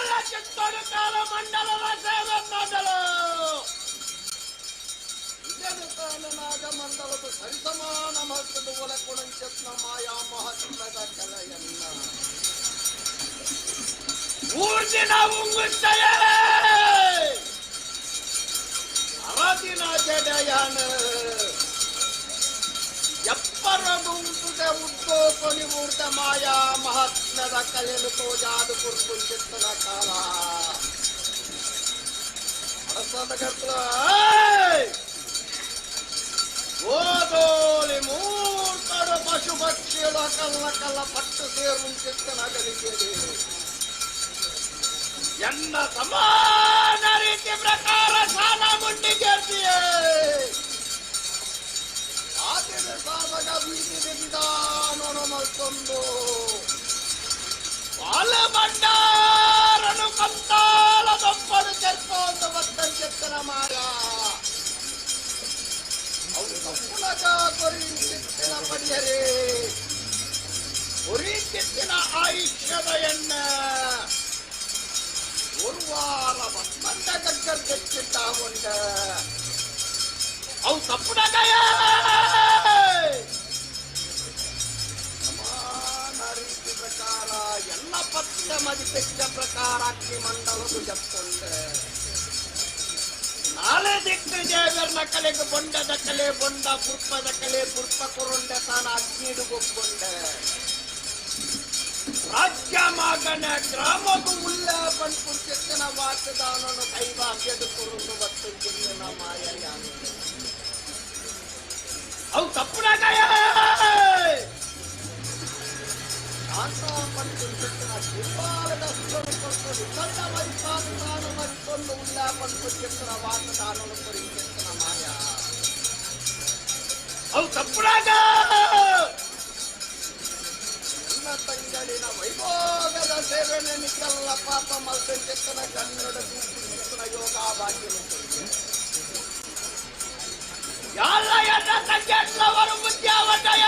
చల్ల చిత్తూరు కాల మండల సేవ మండలం నాగ మండలపు సరిసమాన మహత్తులు ఒలకుణం చెత్న మాయా మహత్తుల కలయన్న ఊర్జిన ఉంగుట్టయలే அரசின ஜடையான எப்பரமும் ಎಪ್ಪರದುಂಟುಗೆ ಉದ್ದೋಪನಿ ಮೂರ್ತ ಮಾಯಾ ಮಹಾತ್ಮದ ಕಲೆಯನ್ನು ತೋಜಾದು ಕುರ್ಕುಂಚಿತ್ತನ ಕಾಲ ಅರಸದ ಗರ್ಭ ಓದೋಲಿ ಮೂರ್ತರ ಪಶು ಪಕ್ಷಿಗಳ ಕಲ್ಲ ಕಲ್ಲ ಪಟ್ಟು ಸೇರುಂಚಿತ್ತನ ಗಲಿಗೆಯಲ್ಲಿ ಎನ್ನ ಸಮಾನ ರೀತಿ ಪ್ರಕಾರ ಸಾಲ ಮುಂಡಿಗೆರ್ತಿಯೇ ತಪ್ಪುಲಗ ಕೊರಿ ಚಿತ್ತಿನ ಪಡಿಯರೆ ಕೊರಿ ಚಿತ್ತಿನ ಆಯುಷ್ಯದ ಎಣ್ಣ ஒரு வாரம் வந்த கற்கர் தெச்சிட்டா உண்ட ಅವು ತಪ್ಪುಡಗಯ ಸಮಾನ ರೀತಿ ಪ್ರಕಾರ ಎಲ್ಲ ಪಕ್ಷ ಮದಿಪೆಚ್ಚ ಪ್ರಕಾರ ಅಕ್ಕಿ ಮಂಡಲದು ಜಪ್ಕೊಂಡೆ ನಾಳೆ ದಿಕ್ಕ ದೇವರ ಕಲೆಗೆ ಬೊಂಡದ ಕಲೆ, ಬೊಂಡ ಪುರ್ಪದ ಕಲೆ ಪುರ್ಪ ಕೊರೊಂಡ ತಾನ ಅಗ್ನಿಡು ಗೊಬ್ಬೊಂಡ. ರಾಜ್ಯ ಮಾಗನ ಗ್ರಾಮದ ಉಲ್ಲ ಬಂದು ಚಿತ್ತನ ವಾಸದಾನನು ಕೈವಾಕ್ಯದ ಕುರುಂದು ಮತ್ತು ಜಿನ್ನ ಮಾಯ ಅವು ತಪ್ಪುಡಗಯ ಶಾಂತ ಮತ್ತು ಚೆತ್ತನ ದುರ್ಬಾಲದ ಸುರನು ಕೊಟ್ಟು ಸಣ್ಣ ಮರಿಪಾದ ಮರಿಕೊಂಡು ಉಲ್ಲ ಬಂದು ಚೆತ್ತನ ವಾಸದಾನನು ಕುರಿ ಚೆತ್ತನ ಮಾಯ ಅವು ತಪ್ಪುಡಗ ನನ್ನ ತಂಗಳಿನ ವೈಭೋಗದ ಸೇವೆನೆ ನಿಕ್ಕಲ್ಲ ಪಾಪ ಮಲ್ದೆತ್ತನ ಕನ್ನಡ ಕೂಪಿನ ಯೋಗ ಭಾಗ್ಯನು ಯಾರ ಎನ್ನ ತಂಗೆಲ್ಲವರು ಬುದ್ಧಿಯಾವಟಯ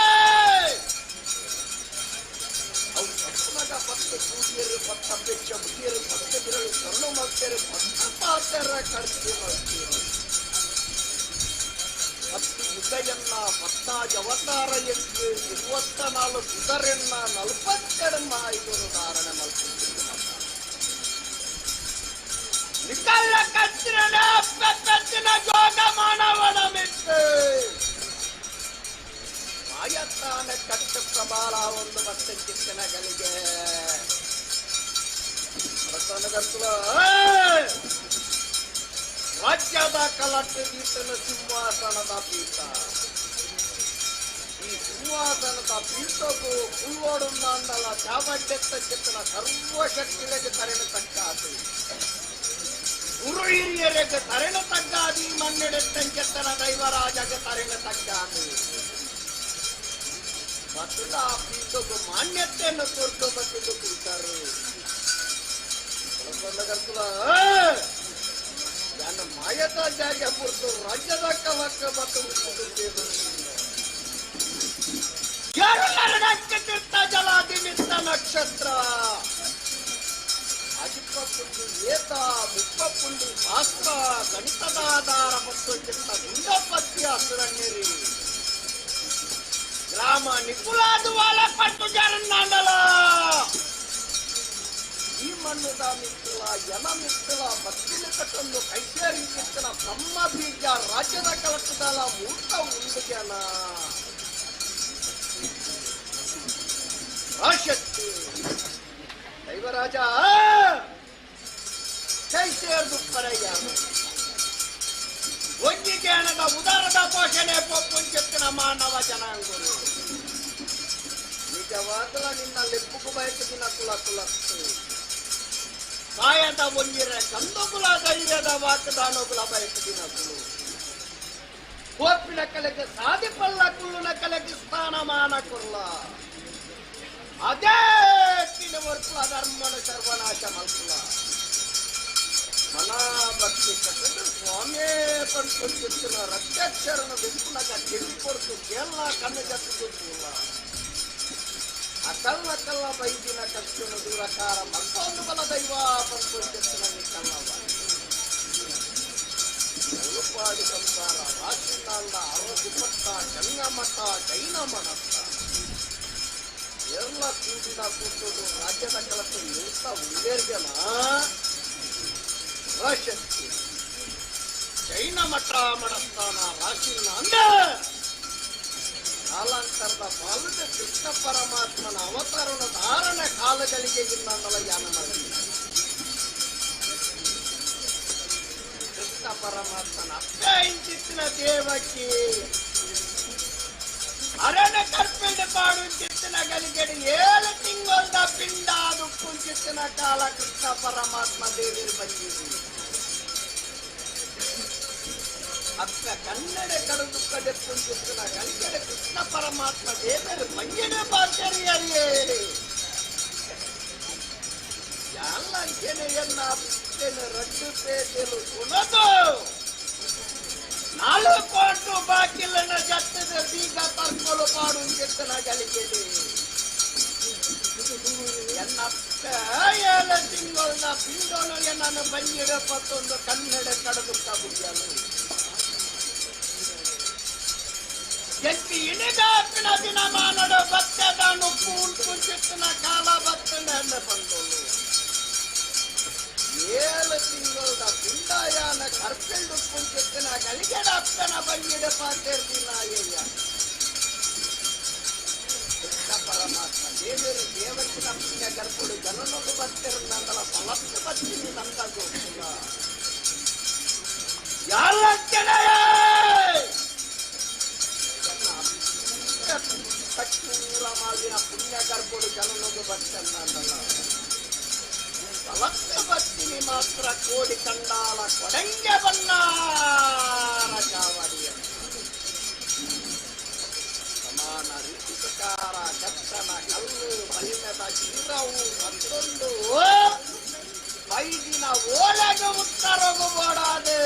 ತಪ್ಪನಗ ಪತ್ತು ಕೂಡಿಯರು ಪತ್ತ ಬೆಚ್ಚ ಬುದ್ಧಿಯರು ಪತ್ತ ಬಿರಳು ಕಣ್ಣು ಮಲ್ತೇರು ಪತ್ತ ಪಾತರ ಕಡ್ತಿ ಮಲ್ತೀರು ಹತ್ತು ಯುಗಯನ್ನ ಪತ್ತಾಜ್ ಅವತಾರ ಎಂದು ಇರುವತ್ತ ನಾಲ್ಕು ಸುಧರೆನ್ನ ನಲವತ್ತೆರಡು ಐನೂರು ಧಾರಣ ಮಲ್ಕೊಂಡಿದ್ದು ನಿಕಲ್ಲ ಕಚ್ಚಿನ ಕಚ್ಚಿನ ಜೋಗ ಮಾನವನ ಮಿತ್ತು ಮಾಯತ್ತಾನ ಕಟ್ಟ ಪ್ರಬಾಲ ಒಂದು ಮತ್ತೆ ಚಿಕ್ಕನಗಳಿಗೆ ರಾಜ್ಯದ ಕಲಟ್ಟು ಗೀತನ ಸಿಂಹಾಸನದ ಪೀಠ. ಈ ಸಿಂಹಾಸನದ ಪೀಠಕ್ಕೂ ಕುಲ್ವಾಡು ಮಂಡಲ ಚಾಮಂಡೆತ್ತ ಚಿತ್ತನ ಸರ್ವಶಕ್ತಿಗಳಿಗೆ ತರೆನ ತಕ್ಕಾದು ಗುರು ಹಿರಿಯರಿಗೆ ತರೆನ ತಗ್ಗಾದಿ ಮಣ್ಣೆಡೆತ್ತಂಕೆತ್ತನ ದೈವರಾಜಗೆ ತರೆಣ ತಗ್ಗಾದು ಮತ್ತು ಆ ಪೀಠಕ್ಕೂ ಮಾನ್ಯತೆಯನ್ನು ಕೊಟ್ಟು ಬಂದಿದ್ದು ಕೂತಾರೆ ನನ್ನ ಮಾಯದ ಜಾಗ ಕುರಿತು ರಾಜ್ಯದ ಕಲಕ್ಕ ಮತ್ತು ನಕ್ಷತ್ರ ಜಲಾದಿ ಮಿತ್ತ ನಕ್ಷತ್ರ ಅಜಿಪ್ಪುಂಡು ಏತ ಮುಪ್ಪುಂಡು ಶಾಸ್ತ್ರ ಗಣಿತದ ಆಧಾರ ಮತ್ತು ಚಿತ್ತ ಗುಂಡಪತ್ತಿ ಹಸುರಣ್ಣಿರಿ ಗ್ರಾಮ ನಿಕುಲಾದ ವಾಲ ಪಟ್ಟು ಜರನ್ನಾಂಡಲ ಈ ಮಣ್ಣದ ಕಟ್ಟೊಂದು ಕೈಸೇರಿ ಮಿತ್ತಲ ಬ್ರಹ್ಮ ಬೀಜ, ರಾಜ್ಯದ ಕಲಕದಲ ಮೂರ್ತ ಉಂಡುಗೆನ ಆಶಕ್ತಿ ದೈವರಾಜ, ಕೈಸೇರ್ದು ನಿಜವಾಗಲ ನಿನ್ನ ಲೆಪ್ಪುಕು ಬಯಸಿನ ಕುಲ ಕುಲತ್ತು ಕಾಯದ ಒಂಜಿರ ಕಂದುಕುಲ ಧೈರ್ಯದ ವಾಕದಾನೋಕುಲ ಬಯಸಿನ ಕುಲು ಕೋಪಿನ ಕಲೆಗೆ ಸಾಧಿಪಲ್ಲ ಕುಲ್ಲುನ ಕಲೆಗೆ ಸ್ಥಾನಮಾನ ಕುಲ್ಲ ಅದೇ ವರ್ಕುಲ ಧರ್ಮನ ಸರ್ವನಾಶ ಮಲ್ಕುಲ ಮನ ಭಕ್ತಿ ಕಟ್ಟದು ಸ್ವಾಮಿ ಪಂಚನ ರಕ್ತಾಕ್ಷರನ ಬೆಂಕುನಗ ಕೆಟ್ಟಿ ಕೊಡ್ತು ಕೇಳ ಕಣ್ಣು ಕಟ್ಟಿಲ್ಲ ಕಲ್ಲ ಕಲ್ಲ ಬೈದಿನ ಕಷ್ಟನು ದೂರಕಾರ ಮತ್ತೊಂದು ಬಲ ದೈವ ಪಂಚೋಚ್ಚನಲ್ಲಿ ಕಲ್ಲವ. ಸಂಸಾರ ಆರೋಗ್ಯ ಅರಸು ಪಟ್ಟ ಗಂಗಮಠ ಜೈನ ಮಠ ಎಲ್ಲ ಕೂಡಿನ ಕೂತುದು ರಾಜ್ಯದ ಕೆಲಸ ನಿಂತ ಉಳ್ಳೇರ್ಗನ ರಾಶಕ್ತಿ ಜೈನ ಮಠ ಮಡಸ್ಥಾನ ರಾಶಿನ ಅಂದೆ. ಕಾಲಾಂತರದ ಬಾಲದ ಕೃಷ್ಣ ಪರಮಾತ್ಮನ ಅವತಾರನ ಧಾರಣ ಕಾಲಗಳಿಗೆ ಇನ್ನೊಂದಲ ಯಾನ ಮಾಡಿ ಕೃಷ್ಣ ಪರಮಾತ್ಮನ ಅಪ್ಪ ಇಂಚಿತ್ತಿನ ದೇವಕ್ಕೆ ಅರಣ ಕರ್ಪಿಂಡ ಪಾಡು ಚಿತ್ತಿನ ಗಲಿಗಡಿ ಏಳು ತಿಂಗಳದ ಪಿಂಡ ಅದು ಕುಂಚಿತ್ತಿನ ಕಾಲ ಕೃಷ್ಣ ಪರಮಾತ್ಮ ದೇವಿರು ಬಂದಿದೆ ಅಕ್ಕ ಕನ್ನಡ ಕಡೆ ಕುಂಚಿತ್ತಿನ ಕನ್ನಡ ಕೃಷ್ಣ ಪರಮಾತ್ಮ ದೇವರು ಮಂಜನ ಬಾಚರಿಯರಿಯೇ ಯಾಲಂಕೆನೆಯನ್ನ ಅಪ್ಪೆನ ರಡ್ಡು ಪೇಟೆಲು ಕುಣದು ನಾಲ್ಕು ಬಾಕಿಲನ ಜಟ್ಟದ ಬೀಗ ತರ್ಕೊಲು ಪಾಡು ಕೆತ್ತನ ಗಲಿಗೆಡೆ ಎನ್ನಪ್ಪ ಏಳು ತಿಂಗಳನ್ನ ಪಿಂಡೋನು ನಾನು ಬಂದಿಡ ಪತ್ತೊಂದು ಕನ್ನಡ ಕಡದು ಕಬುಡಿಯಲು ಎತ್ತಿ ಇಣಿಗಾಪಿನ ದಿನ ಮಾನಡ ಚಿತ್ತನ ಕಾಲ ಎನ್ನ ಏಲ ಏಳು ತಿಂಗಳದ ಪಿಂಡಾಯಾನ ಕರ್ಪೆಂಡು ಕುಂಚಿತ್ತಿನ ಗಲಿಗೆಡ ಅಪ್ಪನ ಬಂಜಿಡ ಪಾತಿರ್ದಿನ ಅಯ್ಯ ಪರಮಾತ್ಮ, ದೇವರು ದೇವಕ್ಕಿನ ಪುಣ್ಯ ಕರ್ಕೊಂಡು ಜನನೊಂದು ಫಲಕ್ಕೆ ನಂದ ಗೊತ್ತಿಲ್ಲ ಯಾರ ಮಾಡಿನ ಪುಣ್ಯ ಕರ್ಕೊಂಡು ಜನನೊಂದು ಬರ್ತಿರಂದಲ್ಲ ಫಲಕ್ಕೆ ಬರ್ತೀನಿ ಮಾತ್ರ ಕೋಡಿ ಕಂಡಾಲ ಕೊಡಂಗೆ ಬನ್ನಾರ ಕಾವಡಿಯ ಸಮಾನ ರೀತಿ ಪ್ರಕಾರ ಕತ್ತನ ಕಲ್ಲು ಮಲಿನದ ಶಿರವು ಮತ್ತೊಂದು ಐದಿನ ಓಲೆಗೆ ಉತ್ತರಗು ಬೋಡಾದೆ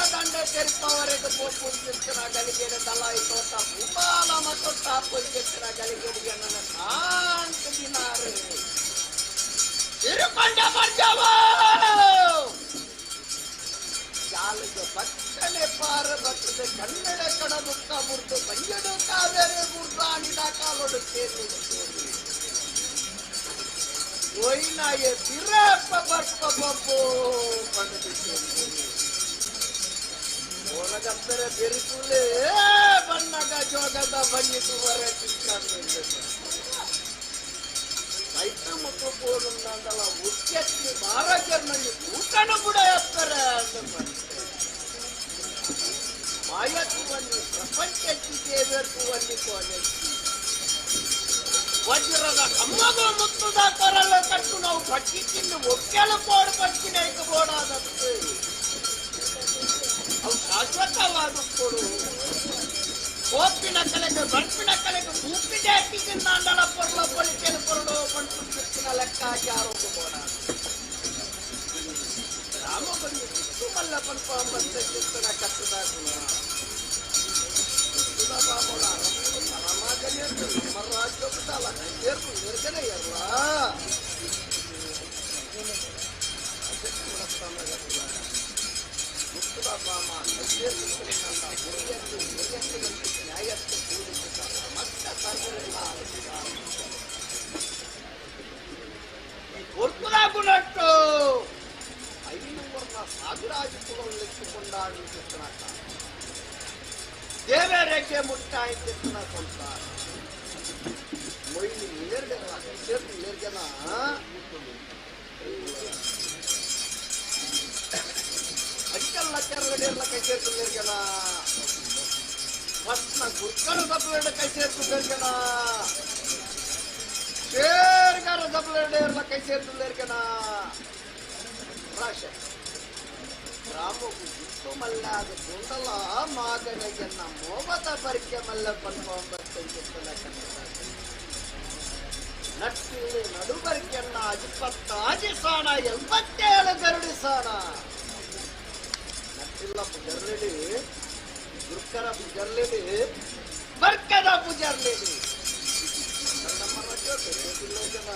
ನೀರ ದಂಡ ತೆರಿಪವರೆಗೆ ಪೋಪುಂಚಿನ ಗಲಿಗೆಡೆ ದಲಾಯಿ ತೋಟ ಭೂಪಾಲ ಮತ್ತೊಟ್ಟ ಪೊಂಚಿನ ಗಲಿಗೆಡಿಗೆ ನನ್ನ ಶಾಂತ ದಿನಾರೆ ತಿರುಕೊಂಡ ಬರ್ಜವ ಜಾಲಗೆ ಭಕ್ತನೆ ಪಾರ ಬರ್ತದೆ ಕನ್ನಡ ಕಡ ದುಃಖ ಮುರ್ದು ಬಂಜಡು ಕಾವೇರಿ ಮುರ್ದು ಆಡಿದ ಕಾಲೊಡು ಸೇರಿ ಒಯ್ನಾಯ ಬಿರಪ್ಪ ಬರ್ಪ ಬಬ್ಬು ಬಂದು ಓನಗಪ್ಪರೆ ಬೆರಿಸುಲೆ ಬಣ್ಣಗ ಜೋಗದ ಬಂದಿತು ವರ ರೈತ ಮತ್ತು ಪೋಲುಂದಲ ಉಚ್ಚೆತ್ತಿ ಮಹಾರಾಜರ್ನಲ್ಲಿ ಊಟನು ಕೂಡ ಎತ್ತರ ಮಾಯತ್ತು ಬನ್ನಿ ಪ್ರಪಂಚಕ್ಕೆ ಬನ್ನಿ ಕೋನೆತ್ತಿ ವಜ್ರದ ಕಮ್ಮದು ಮುತ್ತುದ ಕೊರಲ ಕಟ್ಟು ನಾವು ಪಟ್ಟಿ ತಿಂದು ಒಕ್ಕೆಲು ಪೋಡ ಪಟ್ಟಿನ ಬೋಡಾದತ್ತು ಅವು ಶಾಶ್ವತವಾದ ಕೊಡು ಕೋಪಿನ ಕಲೆಗೆ ಬಂಪಿನ ಕಲೆಗೆ ಮೂಪಿಗೆ ಹಾಕಿದ್ದ ಅಂದಳ ಪೊರ್ಲ ಪೊಲಿಕೆಲು ಕೊರಡು ಬಂಟು ಕೃಷ್ಣ ಲೆಕ್ಕ ಹಾಕಿ ಆರೋಗ್ಯ ಬೋಡ ರಾಮ ಬಂದು ಕಿತ್ತು ಮಲ್ಲ ಪಂಪ ಬಂದ ಚಿತ್ತನ ಕಟ್ಟದಾಗುಣ ಬಾಬೋಳ ಪರಮಾಜನೆ ನಮ್ಮ ರಾಜ್ಯ ಬಿಟ್ಟಲ್ಲ ಸೇರ್ಕು ನಿರ್ಗನೆ ಇರಲ್ಲ ದಬ್ಬಲೆರಡು ಎಲ್ಲ కదా రాశ ಇತ್ತು ಮಲ್ಲ ಅದು ಗುಂಡಲ ಮಾಗನೆಗೆನ್ನ ಮೋಮದ ಪರಿಕೆ ಮಲ್ಲ ಪನ್ಕೊಂಬತ್ತಂಗಿತ್ತಲ ನಟ್ಟಿಲ್ಲಿ ನಡುಬರಿಕೆಯನ್ನ ಇಪ್ಪತ್ತಾಜಿ ಸಾಣ, ಎಂಬತ್ತೇಳು ಗರುಡಿ ಸಾಣ. ನಟ್ಟಿಲ್ಲ ಪುಜರ್ಲಿಡಿ ದುರ್ಕರ ಪುಜರ್ಲಿಡಿ ಬರ್ಕದ ಪುಜರ್ಲಿಡಿ ಗೊತ್ತಿಲ್ಲ ಜನ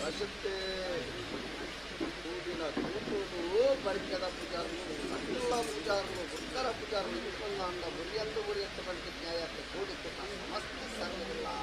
வருஷத்து పూజన తూపులు పరికర పూజారులు మండల పూజారులు ఉత్తర పూజారులు ఇటువంటి బురి అంత బురి ఎంత పరిస్థితి న్యాయ కోడి నమస్తే సర్వెల్లా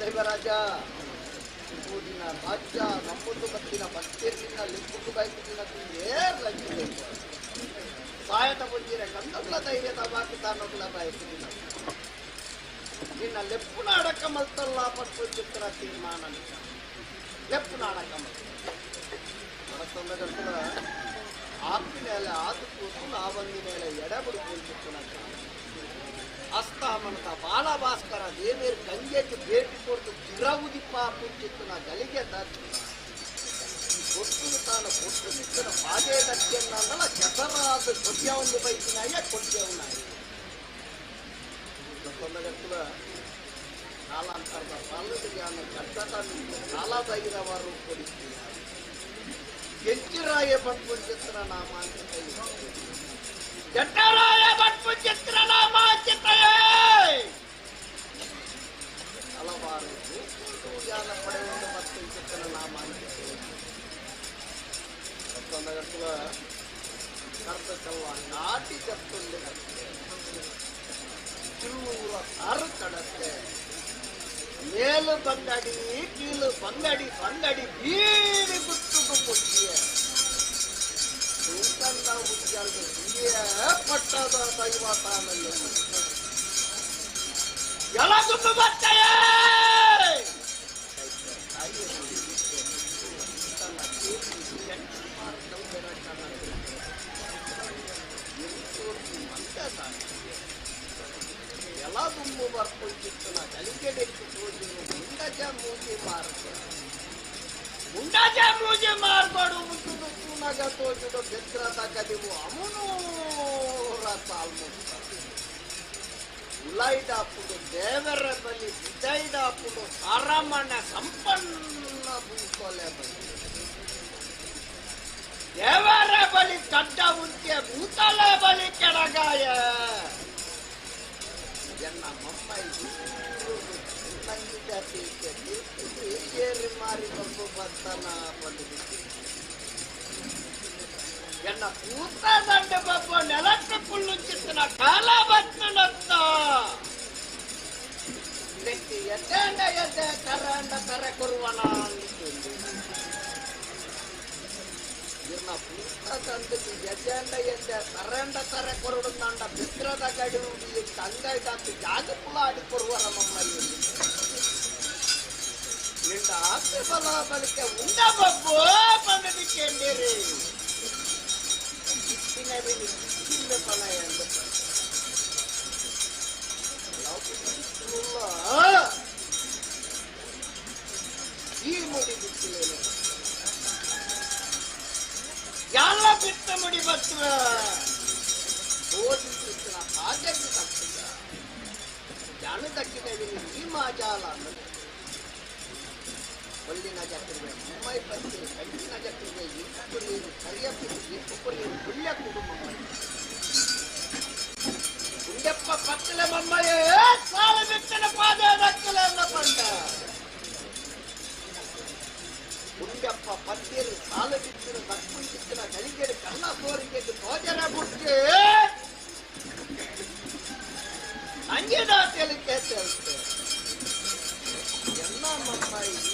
ದೈವರಾಜ ಊರಿನ ರಾಜ್ಯ ನಮ್ಮದು ಮತ್ತಿನ ಬಟ್ಟೆರಿನ ಲಿಂಬುದು ಬೈಕಿನ ಏರ್ಲಂಗಿದೆ ಸಾಯದ ಮುಂಜಿನ ಕಂದಗಳ ಧೈರ್ಯದ ಬಾಕಿ ತಾನೊಗ್ಲ ಬಯಕಿನ ನಿನ್ನ ಲೆಪ್ಪುನಾಡ ಕಮಲ್ತಲ್ಲ ಪಟ್ಟು ಚಿತ್ರ ತೀರ್ಮಾನ ಲೆಪ್ಪುನಾಡ ಕಮಲ್ ಮತ್ತೊಂದರ ಆಪಿನೆಲೆ ಆದು ಕೂತು ನಾವಂದಿ ಮೇಲೆ ಎಡಬುಡು ಕೂಲ್ಚಿತ್ತುನ ಅಸ್ತಾಮನದ ಬಾಲಭಾಸ್ಕರ ದೇವೇರ್ ಗಂಗೆಗೆ ಭೇಟಿ ಕೊಟ್ಟು ತಿರವುದಿಪ್ಪ ಪುಂಚಿತ್ತುನ ಗಲಿಗೆ ದಾಚುನ ಕೊಟ್ಟು ತಾನು ಕೊಟ್ಟು ನಿಂತನ ಬಾಜೆ ದಕ್ಕೆನ್ನಲ್ಲ ಕೆಸರಾದ ಕೊಟ್ಯ ಒಂದು ಬೈಕಿನಾಯ ಕೊಟ್ಯವನಾಯ ಮತ್ತೊಂದಗತ್ತದ ಕಾಲಾಂತರದ ಸಾಲದಿಗೆ ಅನ್ನೋ ಕಟ್ಟಡ ನಿಂತು ಕಾಲದೈರವರು ಕೊಡಿಸ್ತೀಯ ಕೆಂಚಿರಾಯ ಪಂಪುಂಚಿತ್ತನ ನಾಮಾಂಕಿತ ಜಟ್ಟರಾಯ ಬಟ್ಪು ಚಿತ್ರನಾಮ ಚಿತ್ರಯೇ ಹಲವಾರು ಯಾನ ಪಡೆಯುವುದು ಮತ್ತು ಚಿತ್ರನಾಮ ಮತ್ತೊಂದಗಟ್ಟುವ ಕರ್ತಕಲ್ವ ನಾಟಿ ಕತ್ತುಂಡು ಕಿಲ್ಲೂರ ಸಾರು ಕಡತ್ತೆ ಮೇಲು மேலும் பந்தடி கீழே பந்தடி பந்தடி வீடு குத்துக்கு பொட்டிய பட்டதா தெய்வத்தான எல்லாத்துக்கும் பட்டைய. ಮುಟ್ಟುದು ತೂನಗ ತೋಜುದು ಬೆದ್ರದ ಕದಿವು ಅಮುನೂರ ಸಾಲ್ಮುತ್ತ ಉಲೈಡಾಪುಡು ದೇವರ ಬಲಿ ಬಿದೈಡಾಪುಡು ಅರಮಣ ಸಂಪನ್ನ ಭೂಕೊಲೆ ಬಲಿ ದೇವರ ಬಲಿ ಕಡ್ಡ ಉಂಟೆ ಭೂತಲ ಬಲಿ ಕೆಳಗಾಯ ಎನ್ನ ಮಮ್ಮೈ ನಂಗಿದ್ದ ಟೀಕೆ ಏರಿ ಮಾರಿ ಬಂದು ಬರ್ತಾನ ಬಂದಿದ್ದೆ ಎನ್ನ ಪೂತ ದಂಡ ಬಬ್ಬ ನೆಲಕ್ಕೆ ಪುಲ್ಲು ಚಿತ್ತನ ಕಾಲ ಬತ್ತನತ್ತ ವ್ಯಕ್ತಿ ಎದ್ದೆಂಡ ಎದ್ದೆ ಕರಂಡ ಕರೆ ಕೊರುವನ ಅಂದಿದ್ದು ಇರ್ನ ಪೂತ ದಂಡಕ್ಕೆ ಎದ್ದೆಂಡ ಎದ್ದೆ ಕರಂಡ ಕರೆ ಕೊರಡು ತಂಡ ಬಿದ್ರದ ಗಡಿ ಉಡಿ ತಂಗೈ ದಾತಿ ಜಾಗ ಪುಲ ಆಡಿ ಕೊರುವರ ಮಮ್ಮಯ್ಯ ನಿಂದ ಆಸ್ತಿ ಬಲ ಬಲಿಕೆ ಉಂಡ ಬಬ್ಬು ಬಂದಿದ್ದೇರಿ ಇಟ್ಟಿನವಿನಿ ಇಟ್ಟಿಂದ ಫಲ ಎಂದು ಈ ಮುಡಿ ಬಿಟ್ಟಿಲೇನು ಎಲ್ಲ ಬಿಟ್ಟ ಮುಡಿ ಬತ್ತವ ಓದಿನ ಹಾಜರಿ ತಪ್ಪಿದ ಜಾಣ ದಕ್ಕಿನವಿನಿ ಈ ಮಾಜಾಲ ಅನ್ನೋದು. ಕೊಳ್ಳಿನ ಜಟ್ಟಿಗೆ ಮುಂಬೈ ಪಂಚೆ ಕಂಚಿನ ಜಟ್ಟಿಗೆ ಇಪ್ಪುರಿಯರು ಕರಿಯಪ್ಪು ಇಪ್ಪುರಿಯರು ಪುಣ್ಯ ಕುಟುಂಬ ಗುಂಡಪ್ಪ ಪಕ್ಕಲ ಮಮ್ಮಯ್ಯ ಸಾಲ ಬಿತ್ತನ ಪಾದ ರಕ್ಕಲ ಎನ್ನ ಪಂಡ ಗುಂಡಪ್ಪ ಪತ್ತಿರು ಸಾಲ ಬಿತ್ತಿನ ದಕ್ಕು ಬಿತ್ತಿನ ಗಳಿಗೆಡು ಕಣ್ಣ ಸೋರಿಗೆ ಭೋಜನ ಬಿಟ್ಟು ಅಂಗಿದಾತಿಯಲ್ಲಿ ಕೇಳ್ತೇವೆ ಎಲ್ಲ ಮಮ್ಮಯ್ಯ ವೈರೂಪದ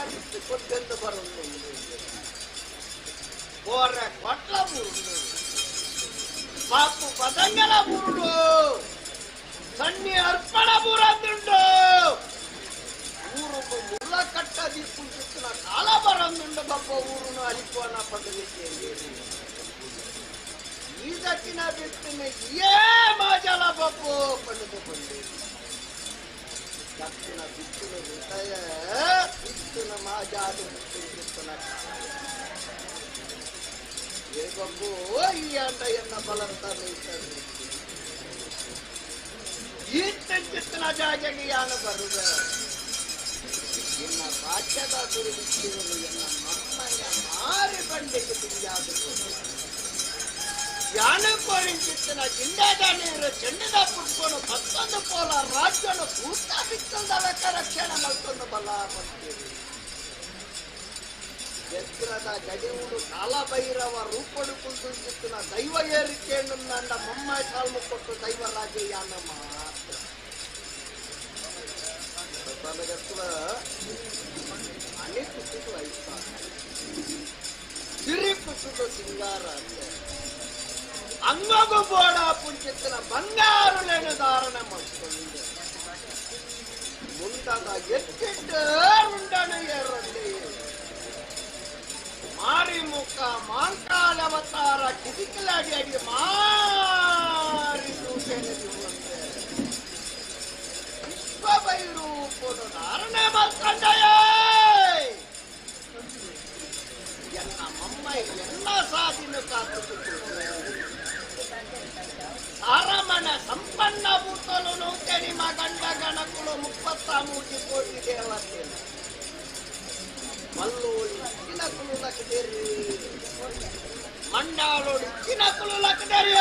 கடித்து கொண்டு வருவது போற கொட்டம் உருண்டு பாப்பு பதங்கல உருண்டு சன்னி அர்ப்பண புறந்துண்டு ಊರೊಬ್ಬ ಮುಳ್ಳ ಕಟ್ಟದಿ ಕುಂತಿತ್ತು ನಾ ಕಾಲ ಬರಂದುಂಡ ಬಪ್ಪ ಊರನ್ನ ಅಲಿಪೋನ ಪದಲಿಕ್ಕೆ ಈ ದಕ್ಕಿನ ಬಿಟ್ಟಿನ ಏ ಮಾಜಲ ಬಪ್ಪು ಪಡೆದು ಬಂದೆ ದಕ್ಷಿಣ ದಿಕ್ಕಿನ ಹೃದಯ ದಿಕ್ಕಿನ ಮಾಜಾತ ದಿಕ್ಕಿನ ಏಗೊಬ್ಬು ಈ ಆಟ ಎನ್ನ ಬಲಂತ ನಿಲ್ತಾರೆ ಈತ ಚಿತ್ತನ ಜಾಗಗೆ ಯಾನು ಬರುದ ನಿನ್ನ ರಾಜ್ಯದ ದುರ್ದಿಕ್ಕಿಗಳು ಎನ್ನ ಮಕ್ಕಳ ಮಾರಿ ಬಂಡೆಗೆ ತಿಂಗಾದರು ಯಾನ ಕೋರಿಂಚಿತ್ತಿನ ಜಿಂಡಾದ ನೀರು ಚೆಂಡದ ಪುಟ್ಕೊಂಡು ಮತ್ತೊಂದು ಪೋಲ ರಾಜ್ಯನ ಕೂತ ಬಿತ್ತದ ಲೆಕ್ಕ ರಕ್ಷಣೆ ಮತ್ತೊಂದು ಬಲ ಬಂತೀರಿ ಎತ್ತರದ ಗಡಿಯೂರು ಕಾಲಭೈರವ ರೂಪಡು ಕುಂತಿತ್ತಿನ ದೈವ ಏರಿಕೆಯನ್ನು ನನ್ನ ಮಮ್ಮಯ್ಯ ಕಾಲ್ಮು ಕೊಟ್ಟು ದೈವ ರಾಜ್ಯ ಯಾನ ಮಾತ್ರ ತನಗತ್ರ ಅಣಿ ಕುಸಿದು ಐತ ಸಿರಿ ಕುಸಿದು ಸಿಂಗಾರ ಅಂತೆ ಅಂಗಗು ಬೋಡ ಪುಂಚಿತ್ತಿನ ಬಂಗಾರು ಲೇನು ಧಾರಣ ಮಾಡ್ಕೊಂಡು ಮುಂಡದ ಎತ್ತಿಟ್ಟು ಉಂಡನು ಏರಂಡಿ ಮಾರಿ ಮುಖ ಮಾಂಕಾಲವತಾರ ಕಿಸಿಕಲಾಡಿ ಅಡಿ ಮಾರಿ ಸೂಚನೆ ವಿಶ್ವಭೈರೂಪನು ಧಾರಣ ಮಾಡ್ಕೊಂಡಯ ಎನ್ನ ಮಮ್ಮ ಎಲ್ಲ ಸಾಧಿನ ಕಾತುಕಿತು ಅರಮಣ ಸಂಪನ್ನ ಭೂತಲು ನೌಕೆ ನಿಮ್ಮ ಗಂಡ ಗಣಕುಳು ಮುಪ್ಪತ್ತ ಮೂಟಿ ಕೋಟಿ ದೇವತೆ. ಮಲ್ಲೋಳಿ ಚಿನಕುಲು ಲಕ್ಕದೇರಿ ಮಂಡಾಳೋಡಿ ಚಿನಕುಲು ಲಕ್ಕದೇರಿ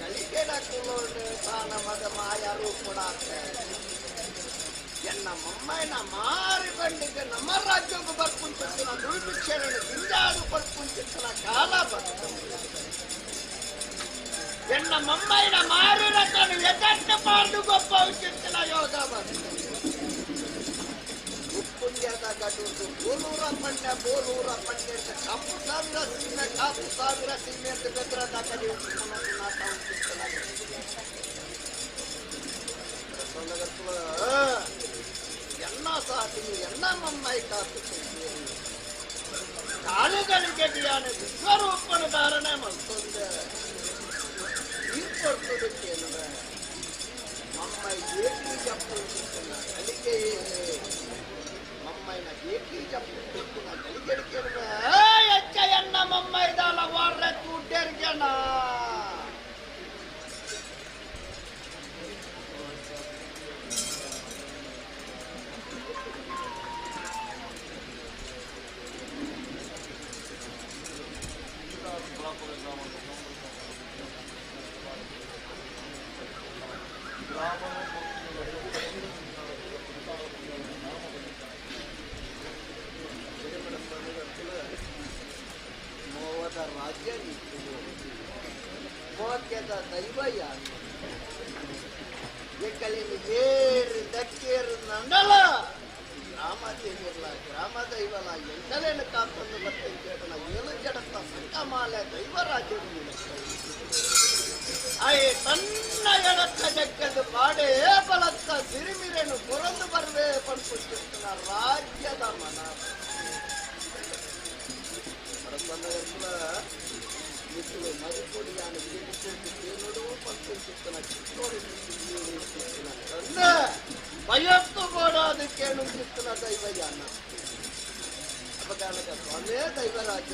ಗಳಿಗೆಡ ಕುಲೋಡು ತಾನ ಮಗ ಎನ್ನ ಮಮ್ಮಯ್ಯನ ಮಾರಿ ಬಂಡಿಗೆ ನಮ್ಮ ರಾಜ್ಯಕ್ಕೆ ಬರ್ಕುಂತಿನ ದುರ್ಭಿಕ್ಷಣೆ ಗಿಂಜಾಡು ಬರ್ಕುಂತಿನ ಕಾಲ ಬಂತು ಎನ್ನ ಮಮ್ಮಯ್ಯನ ಮಾರಿ ರಥನು ಎದಟ್ಟ ಪಾಂಡು ಗೊಬ್ಬ ಉಚಿತ್ತಿನ ಯೋಗ ಬಂತು ಉಪ್ಪುಂಜದ ಗಡುದು ಬೋಲೂರ ಪಂಡ ಬೋಲೂರ ಪಂಡ ಕಪ್ಪು ಸಾವಿರ ಸೀಮೆ ಕಾಪು ಸಾವಿರ ಸೀಮೆ ಅಂತ ಬೆದ್ರದ ಕಡೆ ನಾಟ ಉಚಿತ್ತಿನ ಎಲ್ಲ ಸಾಧಿ ಎಲ್ಲ ಮಮ್ಮೈ ಕಾತುಕೊಂಡಿರಿ ಕಾಳುಗಳಿಗೆ ಧ್ಯಾನ ವಿಶ್ವರೂಪನ ಧಾರಣೆ ಮಾಡ್ಕೊಂಡ ಕೊಡ್ತದೆ ಕೇಳಿದ ಮಮ್ಮೈ ಏಕಿ ಜಪ್ಪು ಕಲಿಕೆ ಮಮ್ಮೈನ ಏಕಿ ಜಪ್ಪು ತೆಕ್ಕಿನ ಕಲಿಗೆ ಕೇಳಿದ ಎಚ್ಚ ಎನ್ನ ಮಮ್ಮೈದಾಲ ವಾರ್ರೆ ತೂಟೆರ್ಗೆನ ಜಾನ ಅಪಕಾರಕ ಸ್ವಾಮೇ ದೈವರಾಜ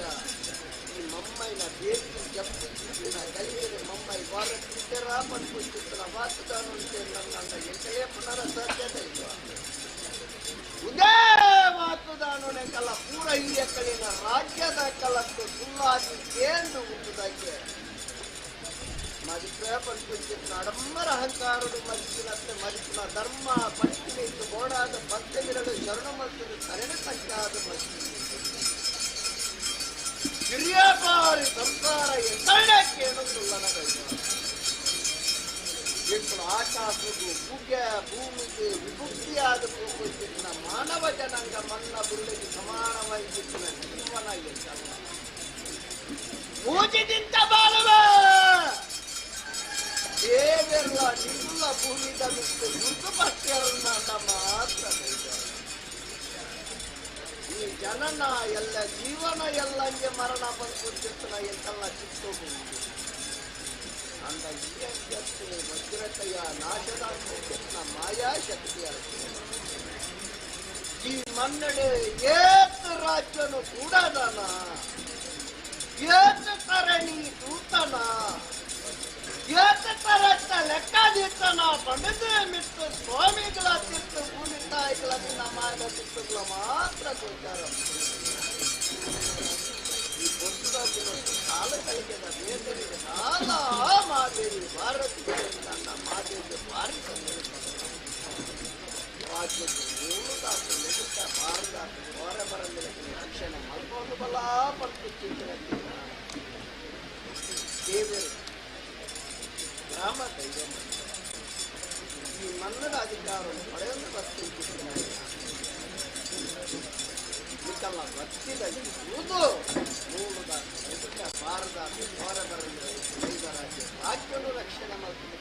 ಈ ಮಮ್ಮೈನ ದೇವಿ ಜಪ್ಪಿನ ಕೈಯಲ್ಲಿ ಮಮ್ಮೈ ವಾರಕ್ಕಿದ್ದರ ಪಡ್ಕೊಳ್ತಿದ್ದರ ವಾಸುದಾನುಂಟೆ ನನ್ನ ಎಟ್ಟೆಯೇ ಪುನರ ಸಾಧ್ಯತೆ ಇಲ್ಲ ಉದೇ ಮಾತುದಾನುಣೆ ಕಲ ಪೂರ ಹಿರಿಯ ಕಲಿನ ರಾಜ್ಯದ ಕಲತ್ತು ಸುಳ್ಳಾಗಿ ಕೇಂದ್ರ ಹುಟ್ಟುದಕ್ಕೆ ಮದುವೆ ಪಂಚಕ್ಕೆ ನಡಮ್ಮರ ಅಹಂಕಾರದ ಮದಿಸಿನಂತೆ ಮದಿಸಿನ ಧರ್ಮ ಪಂಚನಿಗೆ ಓಡಾದ ಭಕ್ತಗಿರಲು ಶರಣ ಮಸ್ತಿಗೆ ಕರೆಣ ಕಟ್ಟಾದ ಮಸ್ತಿ ಹಿರಿಯಪಾರಿ ಸಂಸಾರ ಎತ್ತಳಕ್ಕೆ ಏನೊಂದುಲ್ಲನ ఇప్పుడు ఆకాశకు భూగ్య భూమికి విముక్తి ఆది పూర్వచ్చిన మానవ జనంగా మన్న బురుడికి సమానమై చెప్పిన జీవన పూజింత బాలవ ಪೂರ್ವಿದ ಮಾತ್ರ ಈ ಜನನ ಎಲ್ಲ ಜೀವನ ಎಲ್ಲ ಹಂಗೆ ಮರಣ ಬಂದು ಚಿತ್ತನ ಎಂತೆಲ್ಲ ಚಿಕ್ಕೋಗುವುದು ಅಂದ ಈ ಅಭ್ಯರ್ಥನೆ ವಜ್ರತೆಯ ನಾಶದ ಚಿತ್ತನ ಮಾಯಾಶಕ್ತಿಯ ಈ ಮನ್ನಡೆ ಏತ ರಾಜ್ಯನು ಕೂಡದನ, ಏತ ಕರಣಿ ದೂತನ. ಏತ ತರತ್ತ ಲೆಕ್ಕಾದಿತ್ತನ ಪಂಡಿತ ಮಿತ್ತು ಸ್ವಾಮಿಗಳ ತಿತ್ತು, ಭೂಮಿ ನಿನ್ನ ಮಾರ್ಗ ತಿತ್ತುಗಳ ಮಾತ್ರ ಗೋಚಾರ. ಈ ಬೊಂದು ಕಾಲಗಳಿಗೆ ಬೇಸರಿಗೆ ಸಾಲ ಮಾದೇವಿ ಭಾರತೀಯ ನನ್ನ ಮಾದೇವಿ ಭಾರಿ ನೆಡುತ್ತ ಭಾರತ ಹೊರ ಬರಲಿಲ್ಲ ರಕ್ಷಣೆ ಮಲ್ಕೊಂಡು ಬಲ ಪಡ್ತಿದ್ದ ದೇವರು ಗ್ರಾಮ ದೈವ ಅಧಿಕಾರವನ್ನು ಪಡೆಯಲು ಬರ್ತಿದ್ದ ಇದೆಲ್ಲ ಭಕ್ತಿದ ಇರುವುದು ಮೂಲದ ಎದುಕ ಬಾರದ ಹೊರ ಬರಲು ರಾಜ್ಯ ರಾಜ್ಯವನ್ನು ರಕ್ಷಣೆ ಮಾಡ್ತೀನಿ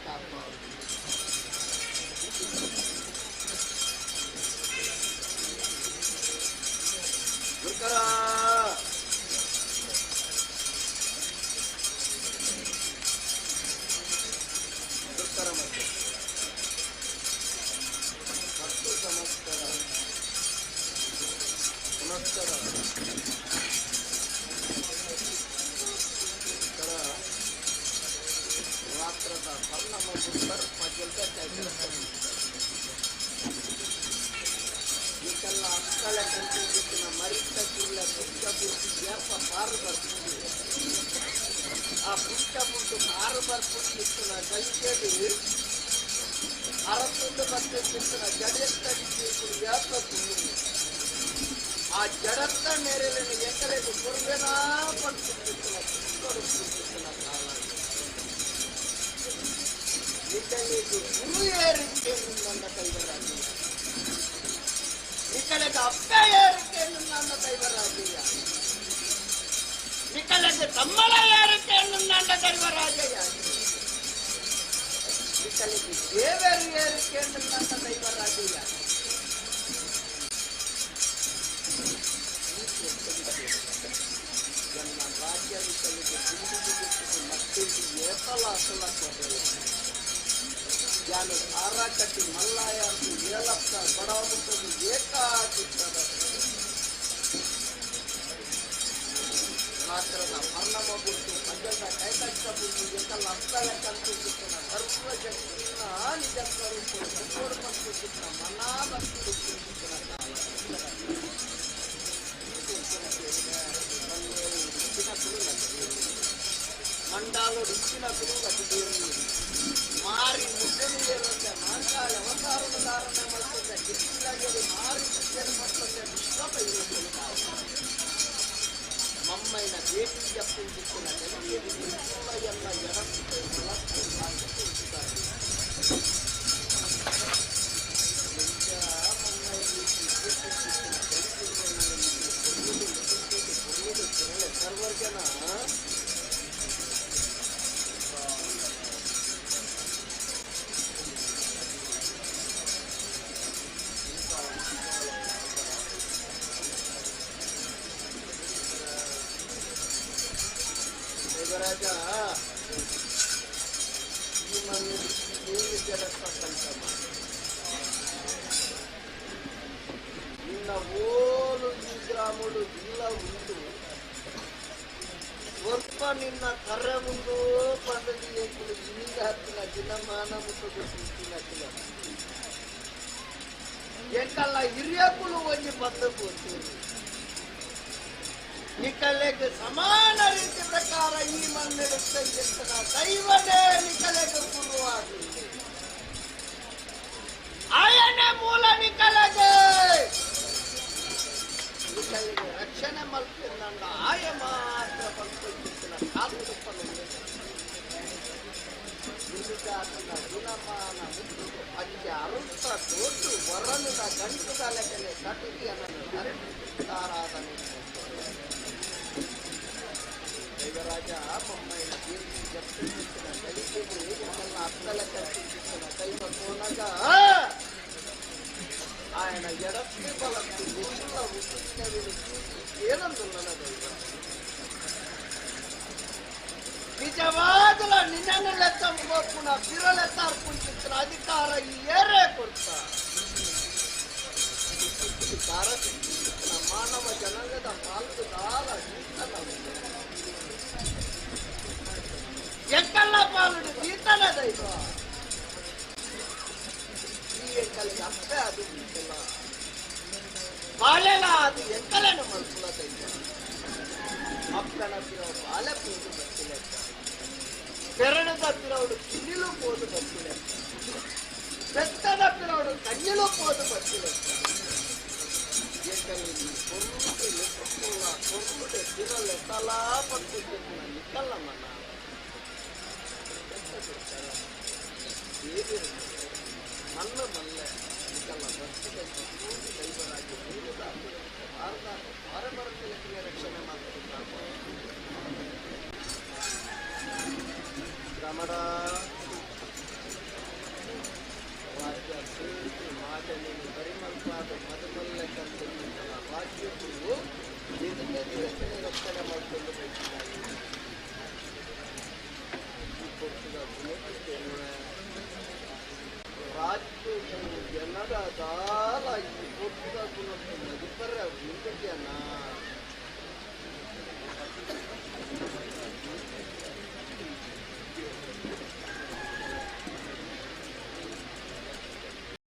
ಇದಕ್ಕೆಲ್ಲ ಅಕ್ಕಳ ಕಂಡಿದ್ದನ್ನ ಮರಿತಕ್ಕಿಲ್ಲ ಪುಟ್ಟ ಬುಟ್ಟು ಗ್ಯಾಪ ಪಾರು ಬರ್ತೀನಿ ಆ ಪುಟ್ಟ ಬುಟ್ಟು ಪಾರು ಬರ್ಕೊಂಡಿದ್ದನ್ನ ಕೈಕೇಳಿ ಅರತ್ತೊಂದು ಮತ್ತೆ ಬಿತ್ತನ ಗಡಿಯತ್ತ ವ್ಯಾಪ ತಿಂದು ఆ జడత్త మేరేలను ఎక్కలేదు పురుగనా పంచుకుంటున్న కొడుకుంటున్న ఇక నీకు గురు ఏరికేనుందన్న దైవరాజు ఇక్కడికి అప్ప ఏరికేనుందన్న దైవరాజు ఇక్కడికి తమ్మల ఏరికేనుందన్న దైవరాజయ్య ఇక్కడికి దేవేరు ఏరికేనుందన్న దైవరాజయ్య ನನ್ನ ರಾಜ್ಯಾಧಿಕಾರಿಗೆ ಹಿಂದಿರುಗಿಸಿ ಮತ್ತಿಂದು ಏತಲ ಅಸಲ ಯಾನು ಸಾರ ಕಟ್ಟಿ ಮಲ್ಲಾಯ ಏಳಪ್ಪ ಬಡವಮುಟ್ಟದು ಏಕಾಚಿತ್ತದ ಮಾತ್ರದ ಮರ್ಣಮ ಬಿಟ್ಟು ಮಧ್ಯದ ಕೈಕಷ್ಟ ಬಿಟ್ಟು ಏತಲ್ಲ ಅಪ್ಪಳ ಕಂತಿನ ಸರ್ವಶಕ್ತಿನ ನಿಜ ಸ್ವರೂಪ ಸಂಪೂರ್ಣ ಮಂತ್ರಿಸಿನ ಮನಾ ಮಂತ್ರಿಸಿನ మండాలో ఇచ్చిన పిల్లలకు దేవుని మారి ముద్దలు మాంసాల అవతారణ ధారణ మళ్ళీ గిరిలాగే మారి జన్మట్లే విశ్వాస మమ్మైన దేవి చెప్పించుకున్న ఎడపై ರೂಪ ನಿನ್ನ ಕರ ಮುಂದು ಪಂದದಿಗೆ ಇನ್ನಿಂದ ಹತ್ತಿನ ದಿನಮಾನ ಮಾನ ಸೃಷ್ಟಿನ ಕಿಲ ಎಂಕಲ್ಲ ಹಿರಿಯಕುಲು ಒಂಜಿ ಬಂದಕ್ಕೂ ನಿಕಲೆಗೆ ಸಮಾನ ರೀತಿ ಪ್ರಕಾರ ಈ ಮನ್ನೆಡುತ್ತೆ ದೈವನೇ ನಿಕಲೆಗೆ ಗುರುವಾಗಿದೆ ಆಯನೇ ಮೂಲ ನಿಕಲೆಗೆ ರಕ್ಷಣೆ ಮಲ್ಪಿಂದ ಆಯ ಮಾತ್ರ ಬಂದ ఆయన ఎడపి బలకి గుండెలో ఉంటుంది ఏదందున్నదా దైవ ನಿಜವಾದ ನಿನ್ನನ್ನು ಲೆಕ್ಕ ಮುಗೋಪುಣ ಬಿರಲೆತ್ತ ಅರ್ಪಿಸಿದ ಅಧಿಕಾರ ಈ ಏರೇ ಕೊಡ್ತ ಅಧಿಕಾರ ಸಿಕ್ಕಿನ ಮಾನವ ಜನಾಂಗದ ಪಾಲ್ಗುದಾಲ ಎಂಕಲ್ಲ ಪಾಲುಡು ಈತನ ದೈವ ಈ ಎಂಕಲಿಗೆ ಅಪ್ಪೆ ಅದು ಈತಲ್ಲ ಬಾಲೆಲ ಅದು ಎಂಕಲೇನು ಮಲ್ಪುಲ ದೈವ ಅಪ್ಪನ ಬಿರೋ ಬಾಲೆ ಪೂಜೆ ಬರ್ತಿಲ್ಲ ಬೆರಳದ ಪಿರವಡು ಕಿನ್ನಿಲು ಪೋದು ಬರ್ತಿಲ್ಲ ಬೆತ್ತದ ಪಿರವಡು ಕಣ್ಣಿಲು ಪೋದು ಬರ್ತಿಲ್ಲ ಏಕಲ್ಲಿ ಕೊರುಟೆ ಕೊಪ್ಪುಲ ಕೊರುಟೆ ಬಿರಲೆ ತಲಾ ಪಟ್ಟು ನಿಕ್ಕಲ್ಲ ಮನ್ನ ಮಲ್ಲ ಮಲ್ಲ ನಿಕ್ಕಲ್ಲ ಬರ್ತಿದೆ camera